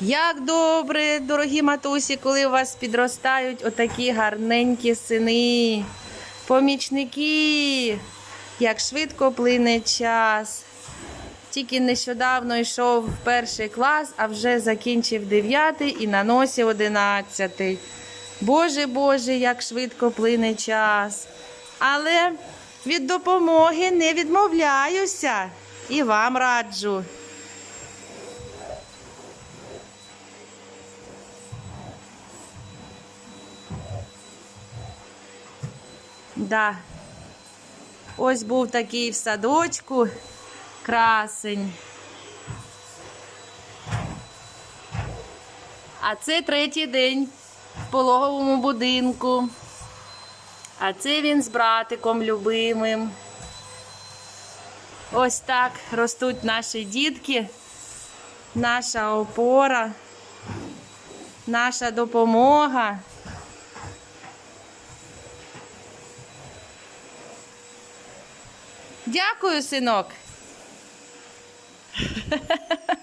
Як добре, дорогі матусі, коли у вас підростають отакі гарненькі сини, помічники, як швидко плине час. Тільки нещодавно йшов в перший клас, а вже закінчив дев'ятий і на носі одинадцятий. Боже Боже, як швидко плине час. Але від допомоги не відмовляюся і вам раджу. Да. Ось був такий в садочку красень. А це третій день в пологовому будинку. А це він з братиком любимим. Ось так ростуть наші дітки, наша опора, наша допомога. Дякую, синок.